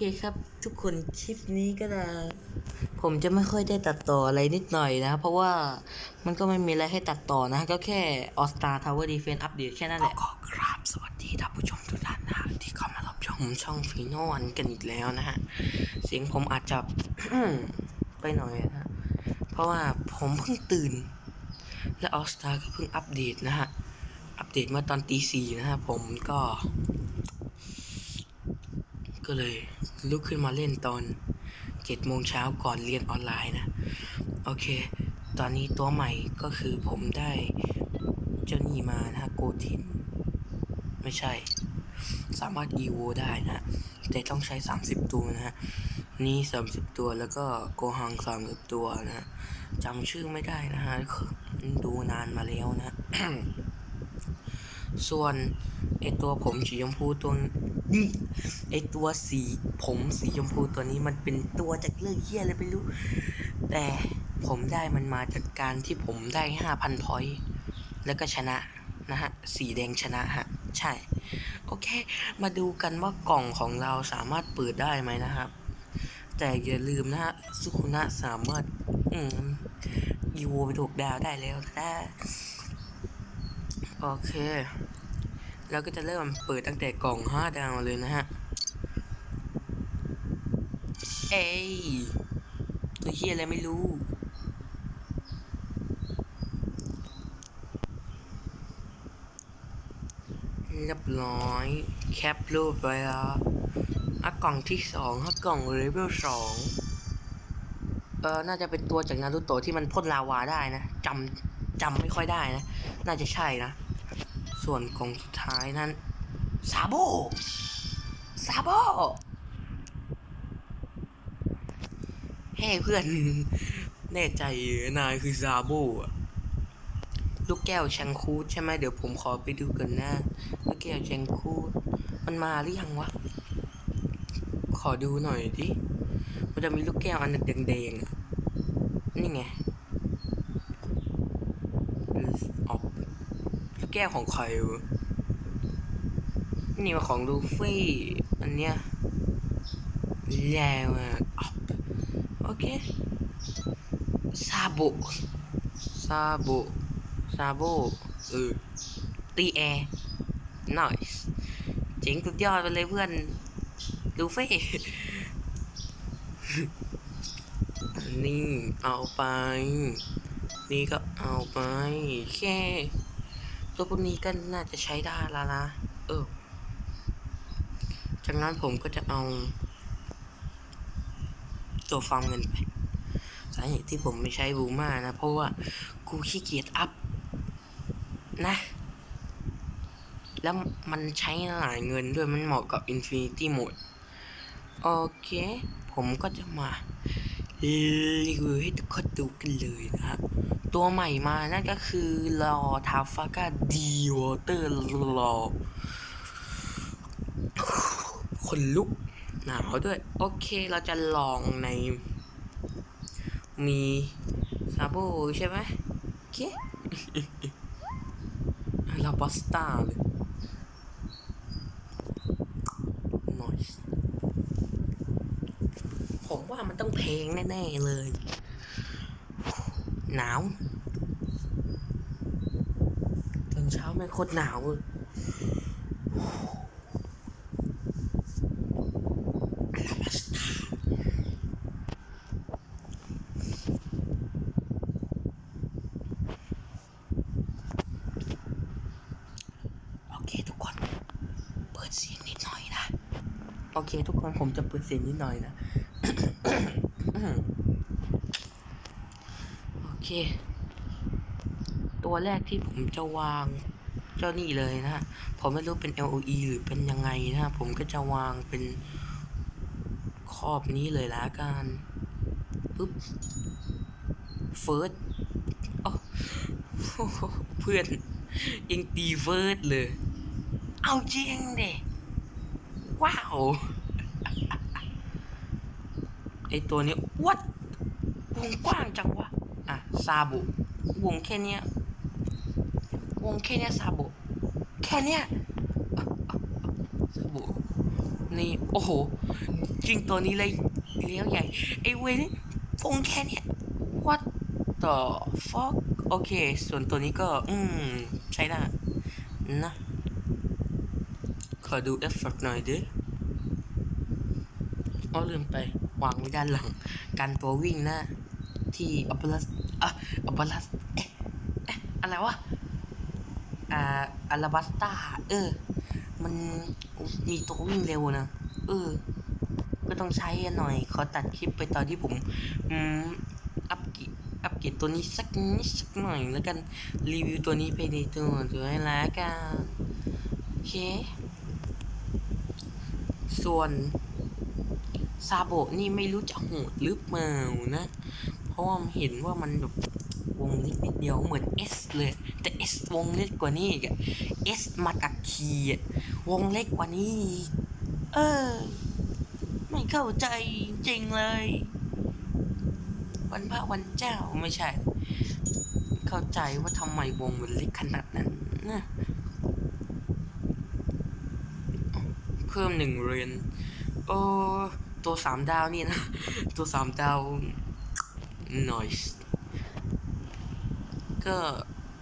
เคครับ ทุกคนคลิปนี้ก็จะผมจะไม่ค่อยได้ตัดต่ออะไรนิดหน่อยนะ เพราะว่ามันก็ไม่มีอะไรให้ตัดต่อนะ ก็แค่ออสตาทาวเวอร์ดีเฟนอัปเดตแค่นั้นแหละขอกราบสวัสดีท่านผู้ชมทุกท่านนะที่เข้ามารับชมช่องฟีนวันกันอีกแล้วนะฮะ เสียงผมอาจจะไปหน่อยนะฮะเพราะว่าผมเพิ่งตื่น และออสตาก็เพิ่งอัปเดตนะฮะ อัปเดตมื่อตอนตีสี่นะฮะ ผมก็ ก็เลยลุกขึ้นมาเล่นตอนเจ็ดโมงเช้าก่อนเรียนออนไลน์นะ โอเค ตอนนี้ตัวใหม่ก็คือผมได้เจ้านี่มานะฮะโกทิน ไม่ใช่ สามารถ EVO ได้นะ แต่ต้องใช้ 30 ตัวนะฮะ นี่ 30 ตัวแล้วก็โกฮัง30 ตัวนะจำชื่อไม่ได้นะฮะ ดูนานมาแล้วนะ ส่วนไอตัวผมสีชมพูตัว นี้ไอตัวสีผมสีชมพูตัวนี้มันเป็นตัวจากเรื่องเหี้ยอะไรไม่รู้ แต่ผมได้มันมาจากการที่ผมได้ห้าพันพอยต์แล้วก็ชนะนะฮะ สีแดงชนะฮะ ใช่ โอเค มาดูกันว่ากล่องของเราสามารถเปิดได้ไหมนะครับ แต่อย่าลืมนะฮะสุขุนะสามารถ อืมอีโวไปถูกดาวได้แล้วนะโอเค เราก็จะเริ่มเปิดตั้งแต่กล่องห้าดาวเลยนะฮะ เอ้ยตัวเฮียอะไรไม่รู้ เรียบร้อย แคปรูปไปแล้วอะกล่องที่สองฮะกล่องเลเวลสองเออ น่าจะเป็นตัวจากนารูโตะที่มันพ่นลาวาได้นะจำจำไม่ค่อยได้นะ น่าจะใช่นะ ส่วนกล่องสุดท้ายนั้นซาโบซาโบเฮ้เพื่อน แน่ใจนายคือซาโบอะลูกแก้วแชงคูดใช่ไหมเดี๋ยวผมขอไปดูกันนะ ลูกแก้วแชงคูดมันมาหรือยังวะ ขอดูหน่อยดิ มันจะมีลูกแก้วอันแดงๆอะนี่ไงออกลูก แก้วของใครนี่มาของลูฟี่ อันเนี้ยแล้วอะอ๊อบโอเคซาโบซาโบซาโบเออตีแอร์ nice เจ๋งสุดยอดไปเลยเพื่อนลูฟี่นี่เอาไป นี่ก็เอาไปแค่ ตัวพวกนี้ก็น่าจะใช้ได้แล้วนะ เออ จากนั้นผมก็จะเอา ตัวฟาร์มเงินไป สาเหตุที่ผมไม่ใช้บูมานะ เพราะว่ากูขี้เกียจอัพ นะ แล้วมันใช้หลายเงินด้วยมันเหมาะกับ Infinity Mode โอเค ผมก็จะมารีวิวให้ทุกคนดูกันเลยนะครับ ตัวใหม่มานั่นก็คือรอทาฟากาดีวอเตอร์รอคนลุกหนาวด้วย โอเคเราจะลองใน มีซาโบใช่ไหมโอเคเราบัสตาเลยผมว่ามันต้องเพลงแน่ ๆ เลย หนาวตอนเช้าไม่งโคตรหนาวเลยอาราบัสตาโอเคทุกคนเปิดเสียงนิดหน่อยนะโอเคทุกคนผมจะเปิดเสียงนิดหน่อยนะ โอ เค ตัวแรกที่ผมจะวางเจ้านี่เลยนะฮะ ผมไม่รู้เป็น LOE หรือเป็นยังไงนะฮะ ผมก็จะวางเป็นครอบนี้เลยละกันปุ๊บเฟิร์สเพื่อนยังตีเฟิร์สเลย เอาจริงเดว้าว ไอตัวนี้วัดวงกว้างจังวะ ซาบุวงแค่เนี้ยวงแค่เนี้ยซาบุแค่เนี้ยซาบุนี่โอ้โหจริงตัวนี้เลยเลี้ยวใหญ่ไอเวนี่ฟงแค่เนี้ย what the fuck โอเค ส่วนตัวนี้ก็ อืม ใช้ได้นะขอดูเอฟเฟกต์หน่อยดิอ๋อลืมไป วางไว้ด้านหลังการตัววิ่งนะ ที่อัปลัส อะอัปลัสเอ๊ะอะไรวะ อ่าอาราบัสตาเออ มันมีตัววิ่งเร็วนะ เออ ก็ต้องใช้หน่อย ขอตัดคลิปไปตอนที่ผมอืมอัปกรดอัปเกรดตัวนี้สักนิดสักหน่อยแล้วกัน รีวิวตัวนี้ไปในตัวด้วยแล้วกันโอเค ส่วนซาโบนี่ไม่รู้จะโหดหรือเปล่านะ เพราะว่าเห็นว่ามันแบบ งเล็กนิดเดียวเหมือน S เลย แต่ S วงเล็กกว่านี้อีกอะ S มากับคีย์อะวงเล็กกว่านี้อีกเออ ไม่เข้าใจจริงเลย วันพระวันเจ้าไม่ใช่ เข้าใจว่าทำไมวงมันเล็กขนาดนั้นนะเพิ่มหนึ่งเรียนโอ้ตัวสามดาวนี่นะ ตัวสามดาว noise ก็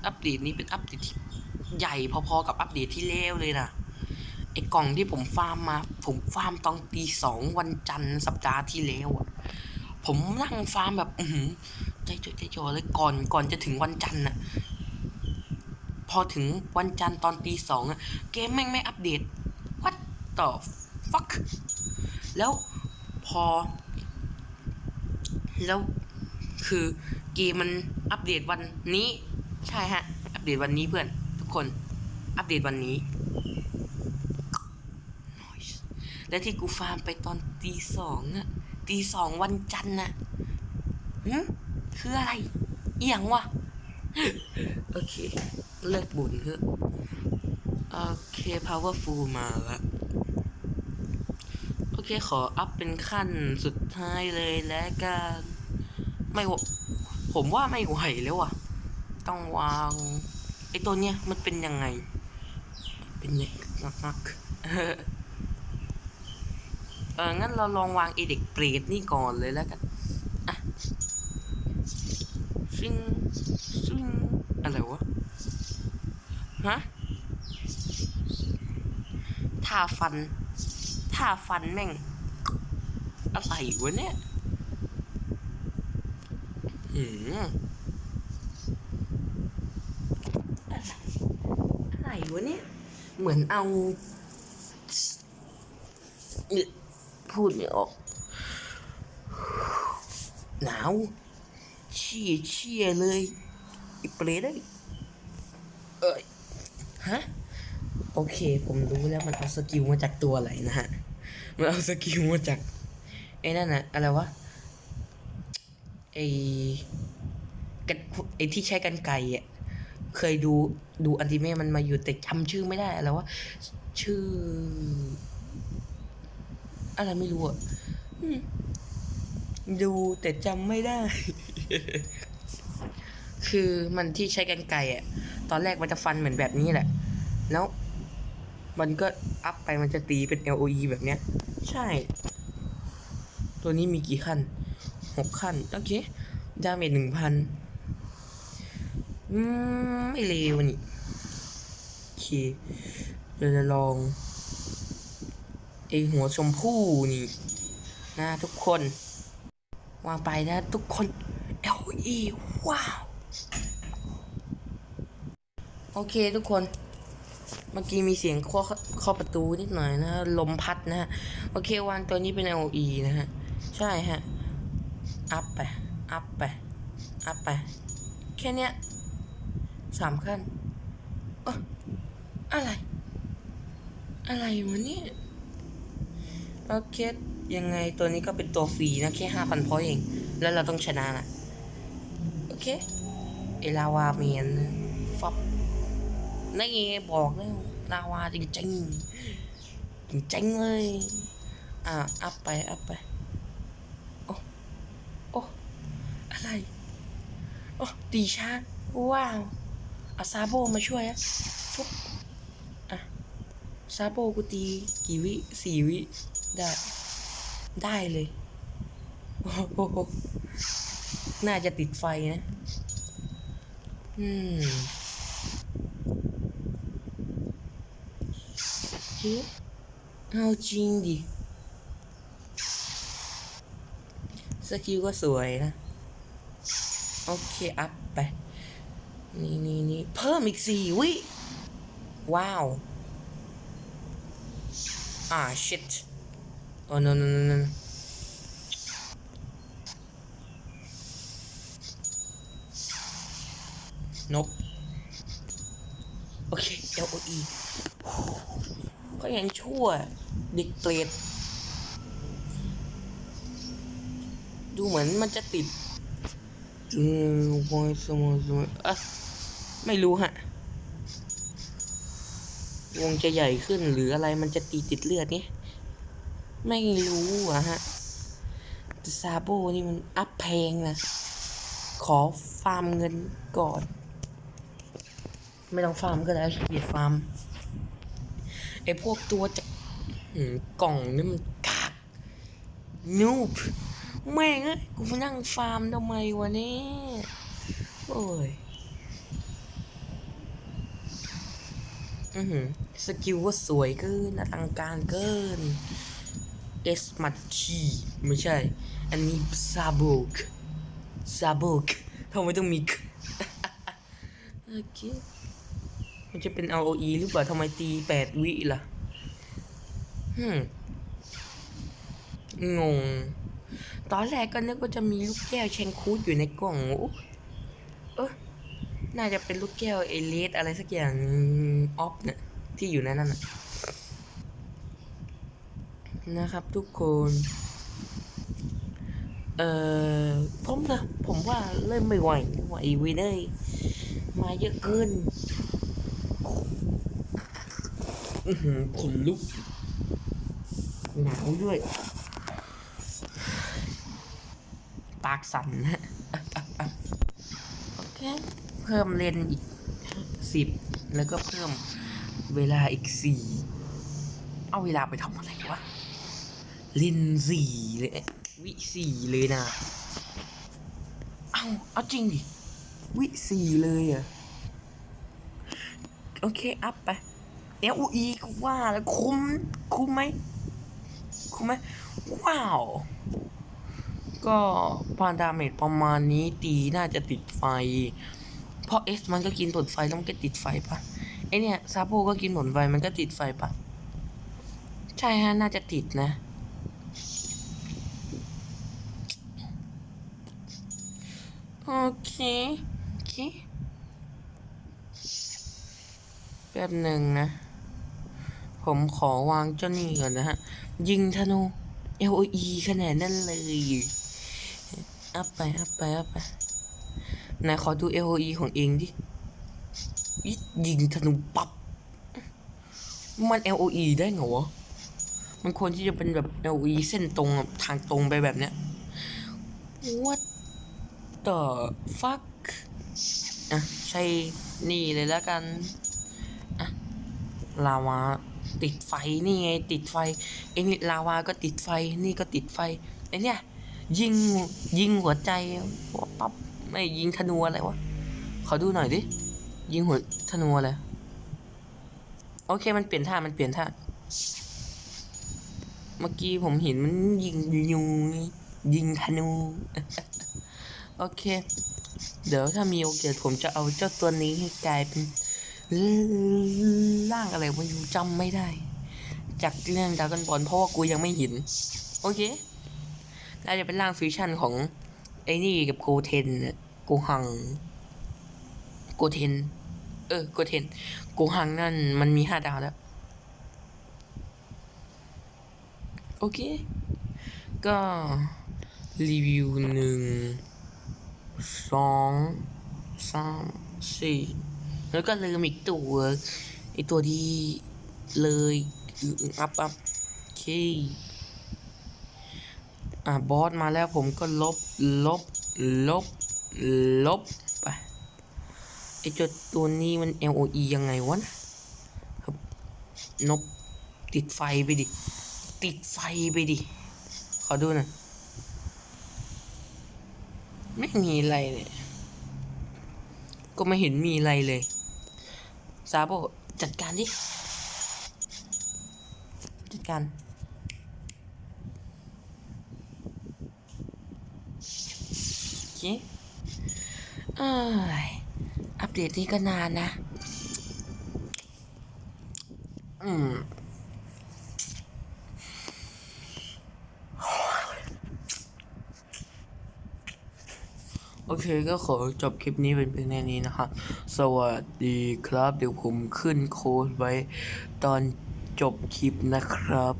อัปเดตนี้เป็นอัปเดตที่ใหญ่พอๆกับอัปเดตที่แล้วเลยนะไอ้กล่องที่ผมฟาร์มมา ผมฟาร์มตอนตีสองวันจันทร์สัปดาห์ที่แล้วอะผมนั่งฟาร์มแบบ อืใจจดใจจ่อเลยก่อนก่อนจะถึงวันจันทร์อะพอถึงวันจันทร์ตอนตีสองอะเกมแม่งไม่อัปเดต what the fuck แล้วพอ แล้วคือเกมมัน อัปเดตวันนี้ ใช่ฮะ อัปเดตวันนี้เพื่อนทุกคน อัปเดตวันนี้ Nice และที่กูฟาร์มไปตอนตีสองอะตีสองวันจันทร์อะหืคืออะไรเอียงวะ โอเค เลิกบ่นเถอะโอเค powerful มาล้วโอเค ขออัพเป็นขั้นสุดท้ายเลยแล้วกัน ไม่ไหว ผมว่าไม่ไหวแล้วอะ ต้องวางไอ้ตัวเนี้ยมันเป็นยังไง เป็นเน็กนักนักๆเอองั้นเราลองวางไอเด็กเปรตนี่ก่อนเลยแล้วกันอะซิงซิงอะไรวะ ฮะท่าฟันท่าฟันแม่งอะไรวะเนี่ย หืมอะไรวะเนี่ย เหมือนเอาเอ่อพูดไม่ออก หนาวเชี่ยเชี่ยเลยอีเปรตเลยเอ้ยฮะ โอเค ผมรู้แล้วมันเอาสกิลมาจากตัวอะไรนะฮะ มันเอาสกิลมาจากไอ้นั่นนะอะไรวะ ไอ้กันไอ้ที่ใช้กันไก่อะเคยดูดูอนิเมะมันมาอยู่แต่จำชื่อไม่ได้อะไรวะชื่อ อะไรไม่รู้อะดูแต่จำไม่ได้ คือมันที่ใช้กันไก่อะตอนแรกมันจะฟันเหมือนแบบนี้แหละ แล้ว มันก็อัพไปมันจะตีเป็น LOE แบบเนี้ย ใช่ ตัวนี้มีกี่ขั้น หกขั้น โอเค ดาเมจหนึ่งพันอืม ไม่เลวนี่ โอเคเราจะลองไอหัวชมพู่นี่นะทุกคน วางไปนะทุกคน LOE ว้าว โอเคทุกคน เมื่อกี้มีเสียงเคาะเคาะประตูนิดหน่อยนะ ลมพัดนะฮะ โอเควางตัวนี้เป็น LE นะฮะ ใช่ฮะ อัพไป อัพไป อัพไป แค่เนี้ยสามขั้นอ้อะไร อะไรวะเนี่ยโอเคยังไงตัวนี้ก็เป็นตัวฟรีนะ แค่ห้าพันพอยเอง แล้วเราต้องชนะนะโอเค เอลาวาเมียนฟับนี่บอกแล้วลาวาจริงจริงจริงเลย อ่า อัพไป อัพไป โอ้ โอ้ อะไรโอ้ตีช้างว้าวเอาซาโบมาช่วยอะฟุบอะซาโบกูตีกี่วิสี่วิ ได้ ได้เลยโอ้โหน่าจะติดไฟนะ อืมเจ๊เอาจริงดิสกิลก็สวยนะ โอเคอัพไป นี่นี่นี่เพิ่มอีกสี่วิ ว้าว อ่า shit โอ้ no no no no นกโอเค LOE ก็ยังชั่วเด็กเปรตดูเหมือนมันจะติด อืมวอยสมอสมอะไม่รู้ฮะ วงจะใหญ่ขึ้นหรืออะไรมันจะตีติดเลือดนี่ไม่รู้อะฮะแต่ซาโบนี่มันอัพแพงนะ ขอฟาร์มเงินก่อน ไม่ต้องฟาร์มก็ได้เกียจฟาร์มไอพวกตัวจะหืมกล่องนี่มันกากนูบ แม่งเอ้ยกูมานั่งฟาร์มทำไมวะเนี่ยโอ้ยอือหือสกิลก็สวยเกินอลังการเกินเอสมัดชีไม่ใช่ อันนี้ซาโบกซาโบกทำไมต้องมีโอเคมันจะเป็น ROE หรือเปล่าทำไมตีแปดวิล่ะฮึงง ตอนแรกก็นึกว่าจะมีลูกแก้วเชนคูดอยู่ในกล่องเออน่าจะเป็นลูกแก้วเอเลสอะไรสักอย่างออฟเนี่ยที่อยู่ในนั้นนะนะครับทุกคน เอ่อผมนะผมว่าเริ่มไม่ไหวไหววินเอ้ยมาเยอะเกินอือหือขนลุกหนาวด้วย ปากสั่นนะโอเค เพิ่มเลนอีกสิบแล้วก็เพิ่มเวลาอีกสี่เอาเวลาไปทำอะไรวะเลนสี่เลยเอ๊ะวิสี่เลยนะ เอาเอาจริงดิ วิสี่เลยอะโอเค อัพไป LOE ก็ว่าแล้วคุ้ม คุ้มไหม คุ้มไหม ว้าว ก็พาดาเมจประมาณนี้ตีน่าจะติดไฟ เพราะ S มันก็กินผลไฟแล้วมันก็ติดไฟปะไอเนี่ยซาโบก็กินผลไฟมันก็ติดไฟปะใช่ฮะน่าจะติดนะ โอเคโอเคแป๊บหนึ่งนะ ผมขอวางเจ้านี่ก่อนนะฮะ ยิงธนู LOE ขนาดนั้นเลย อัพไปอัพไปอัพไปไหนขอดู LOE ของเองดิอิยิงธนูปับมัน LOE ได้เหรอวะมันควรที่จะเป็นแบบ LOE เส้นตรงทางตรงไปแบบเนี้ย What the fuck อะ ใช่นี่เลยแล้วกัน อะ ลาวาติดไฟนี่ไง ติดไฟไอ้นี่ลาวาก็ติดไฟนี่ก็ติดไฟไอ้เนี่ย ยิงยิงหัวใจปั๊บไม่ยิงธนูอะไรวะขอดูหน่อยดิยิงหัวธนูอะไรโอเคมันเปลี่ยนท่ามันเปลี่ยนท่าเมื่อกี้ผมเห็นมันยิงยิงยิงธนูโอเค เดี๋ยวถ้ามีโอกาสผมจะเอาเจ้าตัวนี้ให้กลายเป็นร่างอะไรไมาอยู่จำไม่ได้ จากเรื่องดากันบอลเพราะว่ากูยังไม่เห็น โอเค น่าจะเป็นร่างฟิวชั่นของไอ้นี่กับโกเทนน่ะโกหัง โกเทน เออ โกเทน โกหังนั่นมันมีห้าดาวแล้ว โอเค ก็รีวิวหนึ่งสองสามสี่แล้วก็ลืมอีกตัวไอตัวที่เลยอืออัพอัพโอเค อ่าบอสมาแล้วผมก็ลบลบลบลบไปไอจ้าตัวนี้มัน LOE ยังไงวะนะครับนบติดไฟไปดิ ติดไฟไปดิ ขอดูหน่อยไม่มีอะไรเลยก็ไม่เห็นมีอะไรเลย ซาโบจัดการดิ จัดการ โอเคเอ้ยอัปเดตนี้ก็นานนะ อืมโอเคก็ขอจบคลิปนี้เป็นเพียงแค่นี้นะครับ สวัสดีครับ เดี๋ยวผมขึ้นโค้ดไว้ตอนจบคลิปนะครับ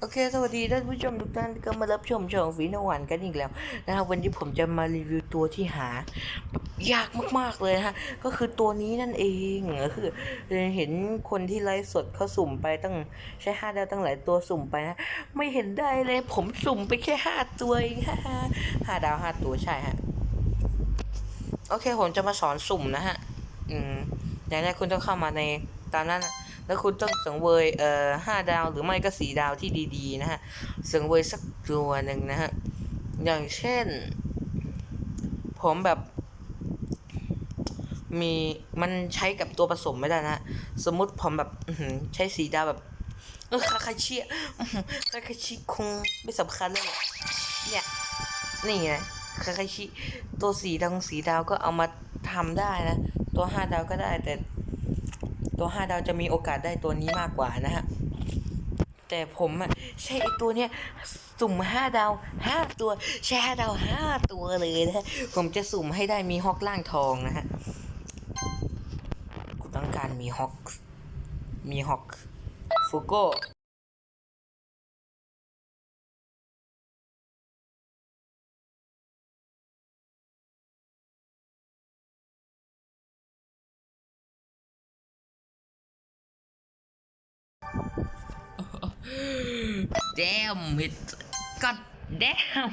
โอ เคสวัสดีท่านผู้ชมทุกท่านก็มารับชมช่องฟีนวันกันอีกแล้วนะครับวันนี้ผมจะมารีวิวตัวที่หา ยากมากๆเลยนะฮะก็คือตัวนี้นั่นเองก็คือเห็นคนที่ไลฟ์สดเขาสุ่มไปตั้งใช้ห้าดาวตั้งหลายตัวสุ่มไปนะไม่เห็นได้เลยผมสุ่มไปแค่ห้าตัวเองฮ่าห้าดาวห้าตัวใช่ฮะโอเคผมจะมาสอนสุ่มนะฮะอืมอย่างแรกคุณต้องเข้ามาในตามนั้นน แล้วคุณต้องสังเวยเอ่อห้าดาวหรือไม่ก็สี่ดาวที่ดีๆนะฮะสังเวยสักตัวหนึ่งนะฮะอย่างเช่น ผมแบบ มีมันใช้กับตัวผสมไม่ได้นะสมมุติผมแบบใช้สีดาวแบบคาคาชิคาคาชิคงไม่สำคัญเลยเนี่ยเนี่ยนี่ไงคาคาชิตัวสีดาวสีดาวก็เอามาทำได้นะ ตัวห้าดาวก็ได้แต่ ตัวห้าดาวจะมีโอกาสได้ตัวนี้มากกว่านะฮะ แต่ผมอะใช้ตัวเนี้ยสุ่มห้าดาวห้าตัวใช่ห้าดาวห้าตัวเลยนะฮะผมจะสุ่มให้ได้มีฮอกล่างทองนะฮะกูต้องการมีฮอก มีฮอกฟูโก้ แดมมิดก็แดม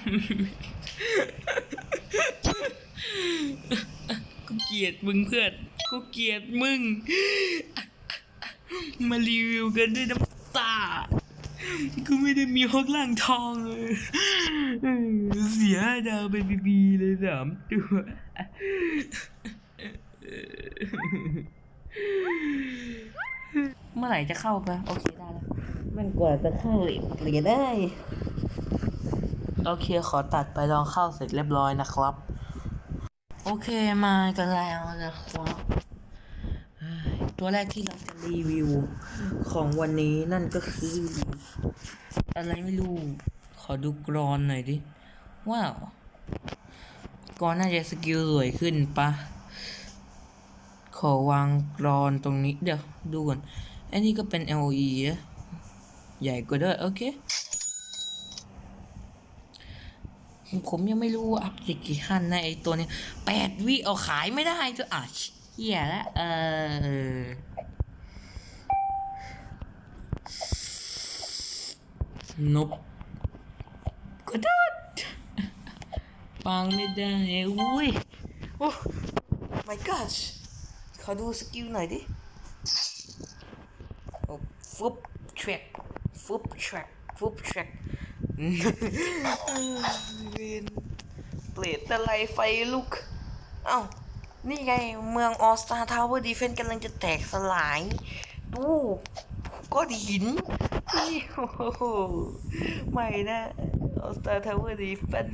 กูเกลียดมึงเพื่อน กูเกลียดมึง มารีวิวกันด้วยน้ำตา กูไม่ได้มีฮอกล่างทองเลยเสียดาวไปบีเลยสามตัวเมื่อไหร่จะเข้าปะโอเคได้แล้ว มันกว่าจะเข้าอีกเหลียได้ โอเคขอตัดไปลองเข้าเสร็จเรียบร้อยนะครับ โอเคมากันแล้วนะครับ ตัวแรกที่เราจะรีวิวของวันนี้นั่นก็คือ อะไรไม่รู้ ขอดูกรอนหน่อยดิ ว้าว กรอนน่าจะสกิลสวยขึ้นปะขอวางกรอนตรงนี้เดี๋ยวดูก่อนอันนี้ก็เป็น LE อะ ใหญ่กว่าด้วย โอเค ผมยังไม่รู้ว่าอัพสิกี่ขั้นนะไอตัวนี้แปดวิเอาขายไม่ได้จะอะเหี้ยแล้วเออนุบก็ได้ฟังไม่ได้อุ้ยโอ้ my gosh ขอดูสกิลหน่อยดิ โอ้ฟุบแทร็ก ฟุบแทร็กฟุบแทร็กเวนเปลดตะไลไฟลุก เอ้า นี่ไงเมืองออสตาทาวเวอร์ดีเฟนกำลังจะแตกสลาย ดูก็หินนี่โอ้โหไม่นะออสตาทาวเวอร์ดีเฟน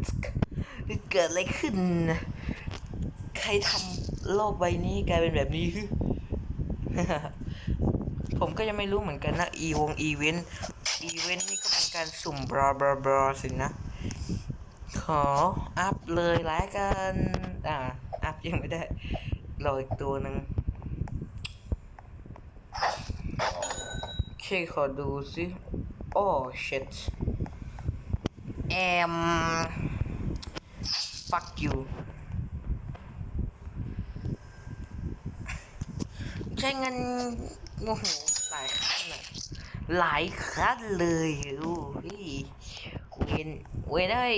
เกิดอะไรขึ้นนะใครทำโลกใบนี้กลายเป็นแบบนี้ ผมก็ยังไม่รู้เหมือนกันนะ อีวงอีเวนต์ อีเวนต์นี่ก็เป็นการสุ่มบลาบลาบลาสินะ ขออัพเลยหลายกัน อ่า อัพยังไม่ได้รออีกตัวหนึ่งโอเคขอดูสิโอ้ shit แอม fuck you ใช้เงินโอ้โหหลายครั้งเลย หลายครั้งเลยโอ้ยเวนเวนเอ้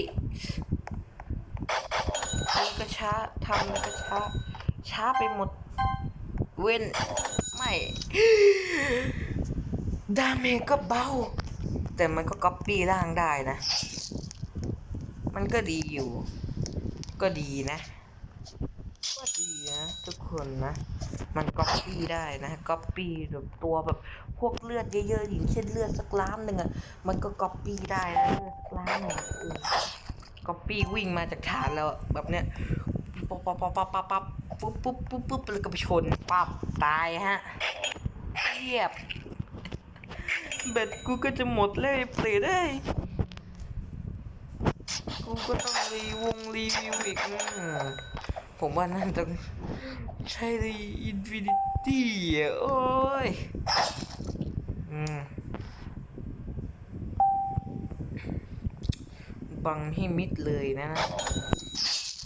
ทำกระช้าทำกระช้า ช้าไปหมด เว้นไม่ดาเมจก็เบา แต่มันก็ก๊อปปี้ร่างได้นะ มันก็ดีอยู่ ก็ดีนะ ก็ดีนะทุกคนนะ มันก๊อปปี้ได้นะก๊อปปี้แบบตัวแบบ พวกเลือดเยอะๆอย่างเช่นเลือดสักล้านหนึ่งอะมันก็ก๊อปปี้ได้นะเลือดสักล้านหนึ่งก๊อปปี้วิ่งมาจากฐานแล้วแบบเนี้ยปั๊บปั๊บปั๊บปั๊บปั๊บปุ๊บปุ๊บปุ๊บปุ๊บแล้วก็ไปชนปั๊บตายฮะเทียบเบ็ดกูก็จะหมดเลยเปรตเอ้กูก็ต้องรีวงรีวิวอีกอืมผมว่าน่าจะใช่เลยอินฟินิตี้โอ้ย บังให้มิดเลยนะนะ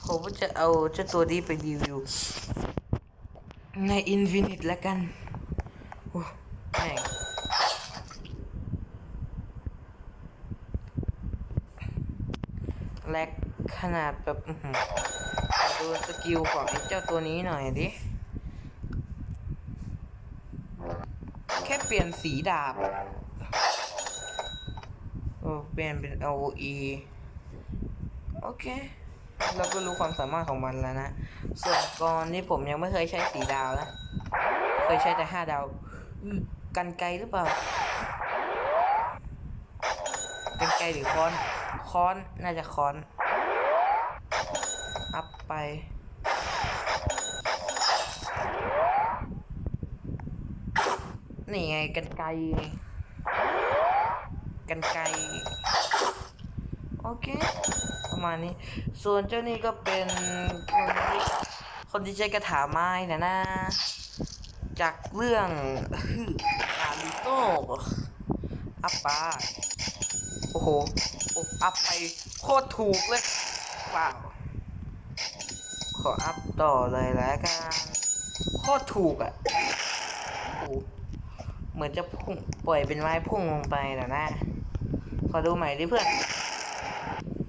ผมจะเอาเจ้าตัวนี้ไปรีวิว ในอินฟินิตแล้วกันโอ้แม่งแลกขนาดแบบดูสกิลของไอ้เจ้าตัวนี้หน่อยดิ แค่เป ลี่ยนสีดาบโอ้เปลี่ยนเป็น LE โอเค เราก็รู้ความสามารถของมันแล้วนะ ส่วนกรนี่ผมยังไม่เคยใช้สีดาวนะ เคยใช้แต่ห้าดาว กันไกลหรือเปล่า กันไกลหรือค้อนค้อน น่าจะค้อน อัพไป นี่ไงกันไกลกันไกลโอเค ประมาณนี้ ส่วนเจ้านี่ก็เป็นคนที่คนที่ใช้กระถาไม้นะนะ จากเรื่องอาริโต้อัปปาโอ้โหโอ้อัพไปโคตรถูกเลยว้าวขออัพต่อเลยแล้วกันโคตรถูกอะโอ้ เหมือนจะพุ่งปล่อยเป็นไม้พุ่งลงไปนะนะ ขอดูใหม่ดิเพื่อน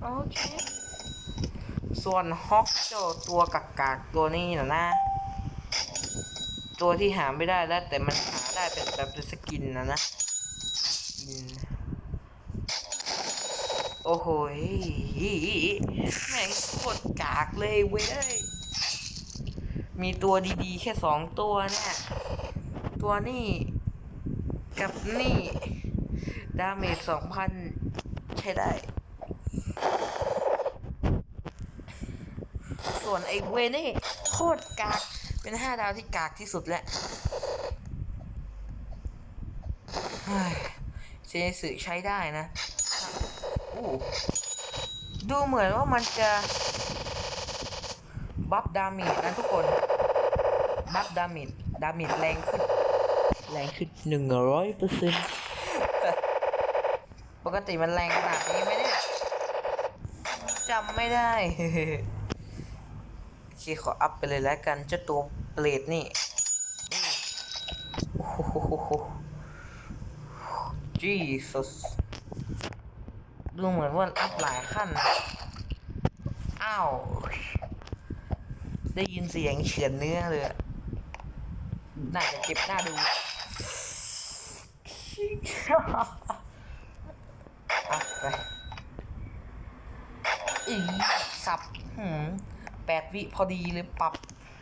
โอเค ส่วนฮอกเจ้าตัวกักกากๆตัวนี้นะนะ ตัวที่หาไม่ได้แล้วแต่มันหาได้เป็นแบบสกินนะนะโอ้โหแม่งโคตรกากเลยเว้ย มีตัวดีๆ แค่สองตัวเนี่ย ตัวนี้ กับนี่ดาเมจสองพันใช้ได้ ส่วนไอ้เวนี่ โคตรกาก เป็นห้าดาวที่กากที่สุดแหล้วเฮ้ยเซสึใช้ได้นะดูเหมือนว่ามันจะบัฟดาเมจนะทุกคน บัฟดาเมจดาเมจแรงขึ้น แรงขึ้นหนึ่งร้อยเปอร์เซ็นต์ปกติมันแรงขนาดนี้ไหมเนี่ยจำไม่ได้โอเคขออัพไปเลยแล้วกันเจ้าตัวเปรตนี่โอ้โห Jesus ดูเหมือนว่าอัพหลายขั้นอ้าว ได้ยินเสียงเฉือนเนื้อเลย น่าจะเจ็บหน้าดู อะไปอีสับหืมแปดวิพอดีเลยปรับ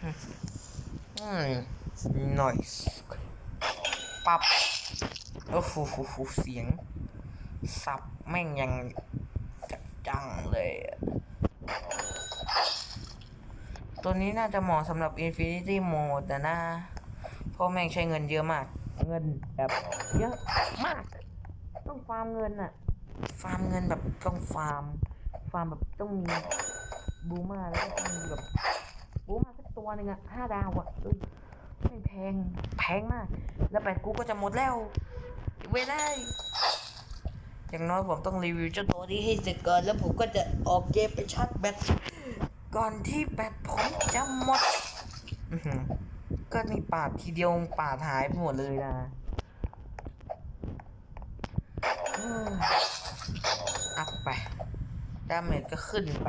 อืมหน่อยปรับโอ้โหโหโหเสียง สับแม่งยังจัดจังเลยอะตัวนี้น่าจะเหมาะสำหรับ Infinity Mode แต่นะ เพราะแม่งใช้เงินเยอะมาก เงินแบบเยอะมาก ต้องฟาร์มเงินอะฟาร์มเงินแบบต้องฟาร์ม ฟาร์มแบบต้องมีบูมาแล้วก็ต้องมีแบบบูมาสักตัวหนึ่งอะห้าดาวอะเออไม่แพงแพงมาก แล้วแบตกูก็จะหมดแล้ว เว้ยได้อย่างน้อยผมต้องรีวิวเจ้าตัวนี้ให้เสร็จก่อนแล้วผมก็จะออกเกมไปชาร์จแบตก่อนที่แบตผมจะหมด ก็นี่ปาดทีเดียวปาดหายไปหมดเลยนะอืมอัพไป ดาเมจก็ขึ้นไป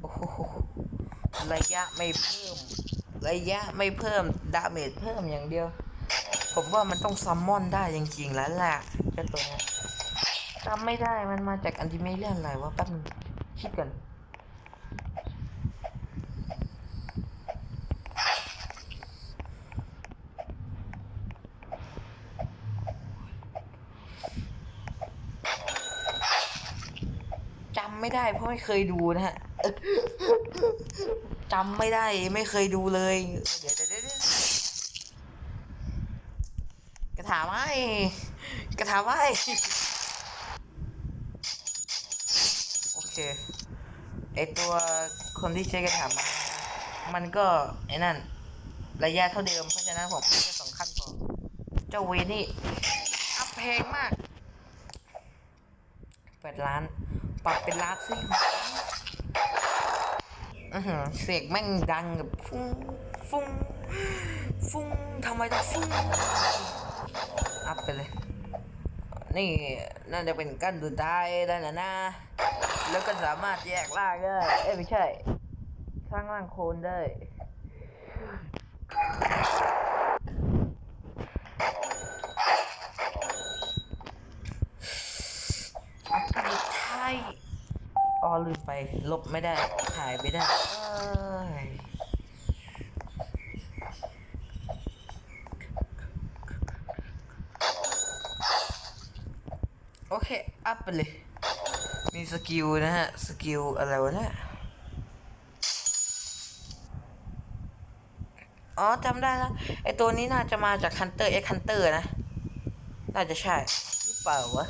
โอ้โห ระยะไม่เพิ่ม ระยะไม่เพิ่ม ดาเมจเพิ่มอย่างเดียว ผมว่ามันต้องซัมมอนได้จริงๆแล้วแหละเจ้าตัวนี้จำไม่ได้มันมาจากอันติเมเลียนอะไรวะแป๊บนึงคิดกัน ไม่ได้ เพราะไม่เคยดูนะฮะจำไม่ได้ไม่เคยดูเลยเดี๋ยวเดี๋ยวเดี๋ยวกระถามไอ้กระถามไอ้โอเคไอตัวคนที่ใช้กระถามมามันก็ไอ้นั่น ระยะเท่าเดิมเพราะฉะนั้นผมแค่สองขั้นพอเจ้าเวนี่อัพเพลงมากแปดล้าน ปรับเป็นลานสิอือหือเสียงแม่งดังแบบฟุ้งฟุ้งฟุ้งทำไมต้องฟุ้งอัพไปเลย นี่น่าจะเป็นกั้นสุดท้ายได้แล้วนะ แล้วก็สามารถแยกล่างได้ เอ้ยไม่ใช่ ข้างล่างโคนได้ อัพสุดท้ายอ๋อ ลืมไปลบไม่ได้ถ่ายไม่ได้โอเค อัพไปเลย มีสกิลนะฮะ สกิลอะไรวะเนี่ย อ๋อจำได้แล้วไอตัวนี้น่าจะมาจาก Hunter x Hunter นะ น่าจะใช่ หรือเปล่าวะ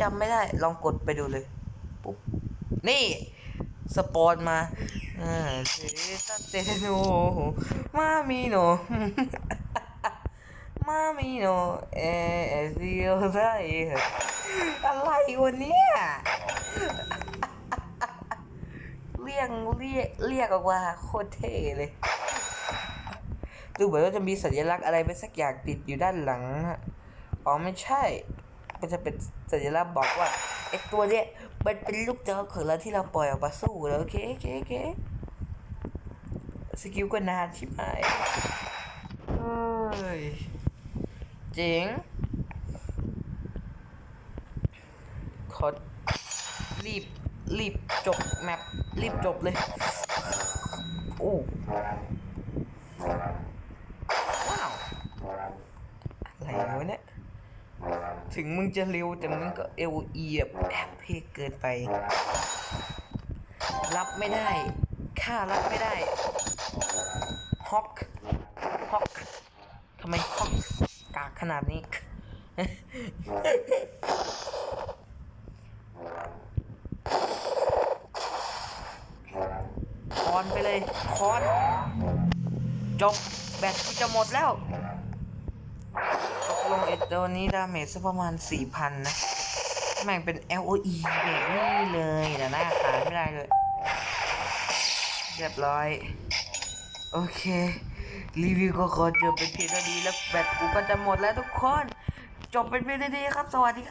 จำไม่ได้ ลองกดไปดูเลย นี่ สปอนมาอ่าเซตเตโนมามิโนมามิโนเอเอซิโอไซอะไรวะเนี่ยเรียกเรียกเรียกออกมาโคตรเท่เลยดูเหมือนว่าจะมีสัญลักษณ์อะไรไปสักอย่างติดอยู่ด้านหลังอ๋อไม่ใช่ มันจะเป็นสัญลักษณ์บอกว่า ไอตัวเนี้ยมันเป็นลูกจอกของเราที่เราปล่อยออกมาสู้แล้วโอเคโอเคโอเคสกิลก็นานใช่ไหมเอ้ยเจ๋งขอรีบรีบจบแมปรีบจบเลยโอ้ ว้าว อะไรวะเนี่ย ถึงมึงจะเร็วแต่มึงก็เอวเอียบแอบเพกเกินไป รับไม่ได้ค่ารับไม่ได้ฮอกฮอกทำไมฮอกกากขนาดนี้ คอนไปเลย คอน จบ แบตกูจะหมดแล้ว กลงไอ้ตัวนี้ดาเมจสักประมาณ 4,000 นะ แม่งเป็น LOE แบบนี้เลยแต่หน้าขายไม่ได้เลย เรียบร้อย โอเค รีวิวก็ขอจบเป็นเพียงเท่านี้แล้วแบตกูก็จะหมดแล้วทุกคน จบเป็นเพียงเท่านี้ครับ สวัสดีครับ